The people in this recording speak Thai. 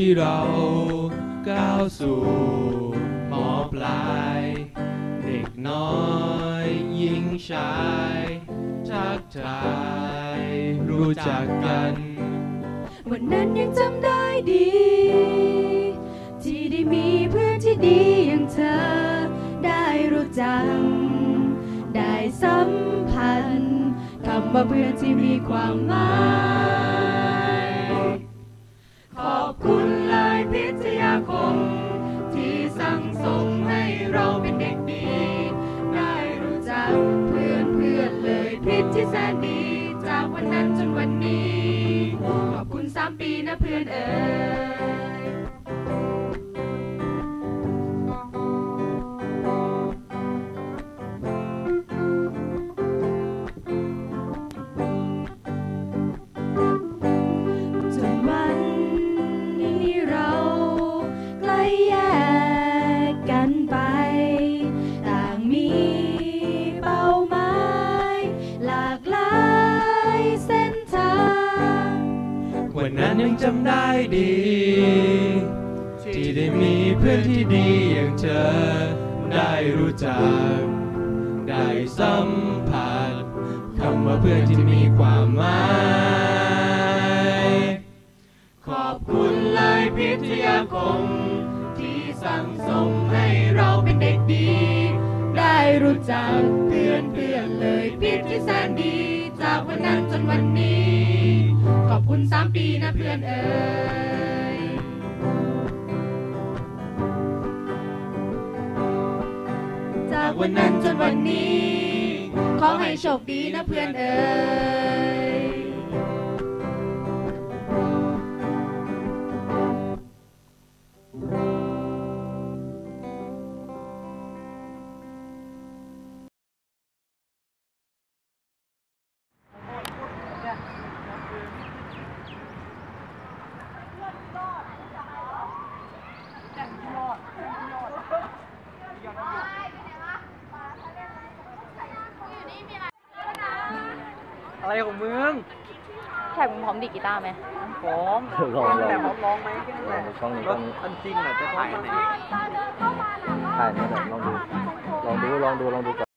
ที่เราก้าวสู่หมอปลาย เด็กน้อยหญิงชายทักทายรู้จักกัน วันนั้นยังจำได้ดี ที่ได้มีเพื่อนที่ดีอย่างเธอ ได้รู้จัก ได้สัมพันธ์คำว่าเพื่อนที่มีความหมาย วันนั้นจนวันนี้ ขอบคุณสามปีนะเพื่อนเอ๋ย วันนั้นยังจำได้ดี ที่ได้มีเพื่อนที่ดีอย่างเธอ ได้รู้จัก ได้สัมผัสคำว่าเพื่อนที่มีความหมายขอบคุณเลยพิทยาคม ที่สั่งสมให้เราเป็นเด็กดี ได้รู้จักเพื่อนเพื่อนเลยพิที่แสนดี จากวันนั้นจนวันนี้ อบคุณสามปีนะเพื่อนเอ๋ยจากวันนั้นจนวันนี้ ขอให้โชคดีนะเพื่อนเอ๋ย อะไรของมึงแขกมึงพร้อมดีดกีตาร์ไหมพร้อมลองๆแต่พร้อมร้องไหมแค่นั้นแหละลองดูรกล้ถองอันจริงอะจะถ่ายอันไหน ถ่ายนี่แหละลองดู ลองดู ลองดู ลองดูก่อน